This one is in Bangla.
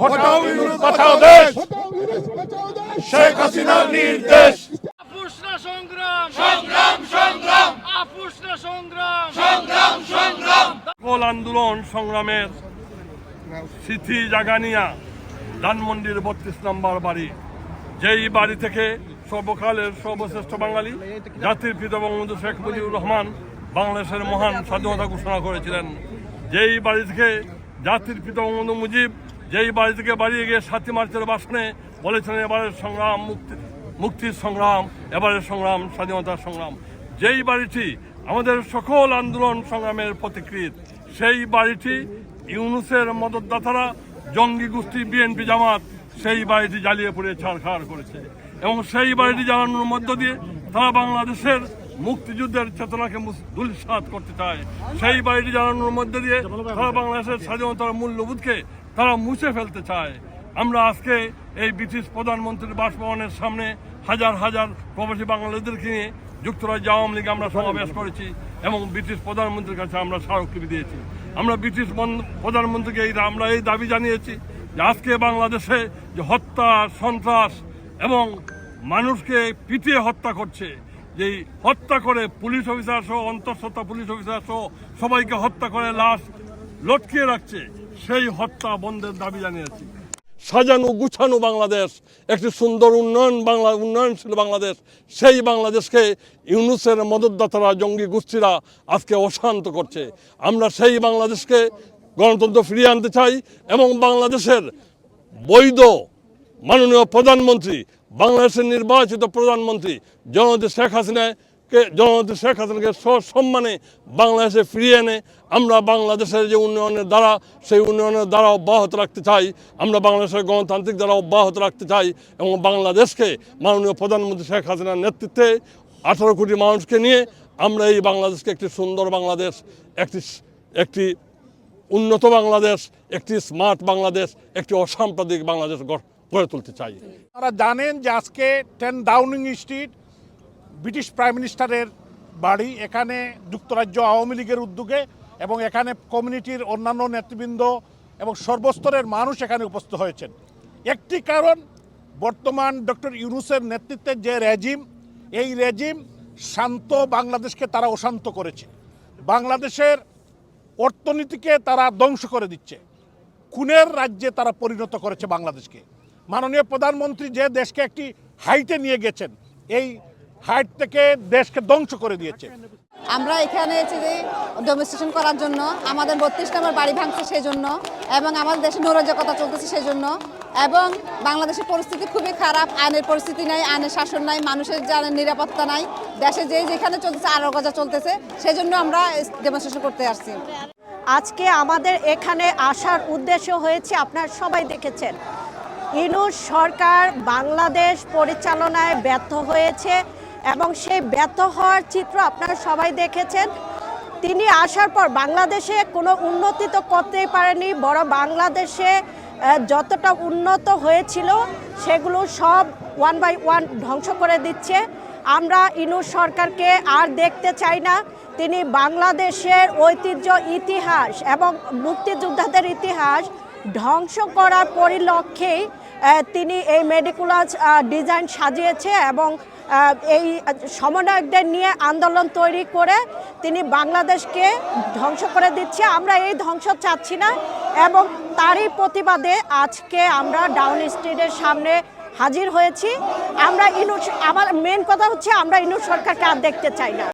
হটাও ইউনুস বাঁচাও দেশ। শেখ হাসিনার নির্দেশ। আপুষ্ণা সংগ্রাম। সংগ্রাম সংগ্রাম। আপুষ্ণা সংগ্রাম। সকল আন্দোলন সংগ্রামের স্মৃতি জাগানিয়া ধানমন্ডির বত্রিশ নম্বর বাড়ি। যেই বাড়ি থেকে সর্বকালের সর্বশ্রেষ্ঠ বাঙালি জাতির পিতা বঙ্গবন্ধু শেখ মুজিবুর রহমান বাংলাদেশের মহান স্বাধীনতা ঘোষণা করেছিলেন। যেই বাড়ি থেকে জাতির পিতা বঙ্গবন্ধু মুজিব যেই বাড়ি থেকে বাড়িয়ে গিয়ে সাতই মার্চের ভাষণে বলেছেন এবারের সংগ্রাম, মুক্তি, মুক্তির সংগ্রাম এবারের সংগ্রাম, স্বাধীনতার সংগ্রাম। যেই বাড়িটি আমাদের সকল আন্দোলন সংগ্রামের প্রতিকৃত, সেই বাড়িটি ইউনুসের মদতদাতারা, জঙ্গি গোষ্ঠী, বিএনপি জামাত, সেই বাড়িটি জ্বালিয়ে পুড়ে ছাড়খাড় করেছে। এবং সেই বাড়িটি জ্বালানোর মধ্য দিয়ে তারা বাংলাদেশের মুক্তিযুদ্ধের চেতনাকে দুলিশাত করতে চায়। সেই বাড়িটি জ্বালানোর মধ্য দিয়ে তারা বাংলাদেশের স্বাধীনতার মূল্যবোধকে তারা মুছে ফেলতে চায়। আমরা আজকে এই ব্রিটিশ প্রধানমন্ত্রীর বাসভবনের সামনে হাজার হাজার প্রবাসী বাংলাদেশদেরকে নিয়ে যুক্তরাজ্য আওয়ামী লীগ আমরা সমাবেশ করেছি এবং ব্রিটিশ প্রধানমন্ত্রীর কাছে আমরা স্মারকলিপি দিয়েছি। আমরা ব্রিটিশ প্রধানমন্ত্রীকে এই আমরা এই দাবি জানিয়েছি যে আজকে বাংলাদেশে যে হত্যা, সন্ত্রাস এবং মানুষকে পিটিয়ে হত্যা করছে, যে হত্যা করে পুলিশ অফিসার সহ, অন্তঃসত্ত্বা পুলিশ অফিসার সহ সবাইকে হত্যা করে লাশ লটকিয়ে রাখছে সেই হত্যা বন্ধের দাবি জানিয়েছি। সাজানো গুছানো বাংলাদেশ, একটি সুন্দর উন্নয়ন বাংলা উন্নয়নশীল বাংলাদেশ, সেই বাংলাদেশকে ইউনুসের মদতদাতারা, জঙ্গি গোষ্ঠীরা আজকে অশান্ত করছে। আমরা সেই বাংলাদেশকে গণতন্ত্র ফিরিয়ে আনতে চাই এবং বাংলাদেশের বৈধ মাননীয় প্রধানমন্ত্রী, বাংলাদেশের নির্বাচিত প্রধানমন্ত্রী, জননেত্রী শেখ হাসিনাকে জননেত্রী শেখ হাসিনাকে সসম্মানে বাংলাদেশে ফিরিয়ে এনে আমরা বাংলাদেশের যে উন্নয়নের দ্বারা, সেই উন্নয়নের দ্বারা অব্যাহত রাখতে চাই। আমরা বাংলাদেশের গণতান্ত্রিক দ্বারা অব্যাহত রাখতে চাই এবং বাংলাদেশকে মাননীয় প্রধানমন্ত্রী শেখ হাসিনার নেতৃত্বে আঠারো কোটি মানুষকে নিয়ে আমরা এই বাংলাদেশকে একটি সুন্দর বাংলাদেশ, একটি একটি উন্নত বাংলাদেশ, একটি স্মার্ট বাংলাদেশ, একটি অসাম্প্রদায়িক বাংলাদেশ গড়- তুলতে চাই। আপনারা জানেন যে আজকে ten Downing Street British prime মিনিস্টারের বাড়ি, এখানে যুক্তরাজ্য আওয়ামী লীগের উদ্যোগে এবং এখানে কমিউনিটির অন্যান্য নেতৃবৃন্দ এবং সর্বস্তরের মানুষ এখানে উপস্থিত হয়েছেন। একটি কারণ, বর্তমান ডক্টর ইউনুসের নেতৃত্বে যে রেজিম, এই রেজিম শান্ত বাংলাদেশকে তারা অশান্ত করেছে। বাংলাদেশের অর্থনীতিকে তারা ধ্বংস করে দিচ্ছে। খুনের রাজ্যে তারা পরিণত করেছে বাংলাদেশকে। মাননীয় প্রধানমন্ত্রী যে দেশকে একটি হাইটে নিয়ে গেছেন, এই হাইট থেকে দেশকে ধ্বংস করে দিয়েছে। আমরা এখানে এসেছি যে ডেমনস্ট্রেশন করার জন্য আমাদের বত্রিশ নম্বর বাড়ি ভাঙছে সেই জন্য এবং আমাদের দেশে নৈরাজ্যকতা চলতেছে সেই জন্য এবং বাংলাদেশের পরিস্থিতি খুবই খারাপ আইনের পরিস্থিতি নাই আইনের শাসন নাই মানুষের জানের নিরাপত্তা নাই দেশে যে যেখানে চলতেছে আরও গজা চলতেছে সেই জন্য আমরা ডেমনস্ট্রেশন করতে আসছি। আজকে আমাদের এখানে আসার উদ্দেশ্য হয়েছে আপনারা সবাই দেখেছেন ইনুস সরকার বাংলাদেশ পরিচালনায় ব্যর্থ হয়েছে এবং সেই ব্যর্থ হওয়ার চিত্র আপনারা সবাই দেখেছেন। তিনি আসার পর বাংলাদেশে কোনো উন্নতি তো করতেই পারেনি বড় বাংলাদেশে যতটা উন্নত হয়েছিল সেগুলো সব ওয়ান বাই ওয়ান ধ্বংস করে দিচ্ছে। আমরা ইনু সরকারকে আর দেখতে চাই না। তিনি বাংলাদেশের ঐতিহ্য ইতিহাস এবং মুক্তিযোদ্ধাদের ইতিহাস ধ্বংস করার পরিলক্ষেই আহ, তিনি এই মেডিকুলাস ডিজাইন সাজিয়েছে এবং এই সমন্বয়কদের নিয়ে আন্দোলন তৈরি করে তিনি বাংলাদেশকে ধ্বংস করে দিচ্ছে। আমরা এই ধ্বংস চাচ্ছি না এবং তারই প্রতিবাদে আজকে আমরা ডাউন স্ট্রিটের সামনে হাজির হয়েছি। আমরা ইনু আমার মেন কথা হচ্ছে আমরা ইনু সরকারকে আর দেখতে চাই না।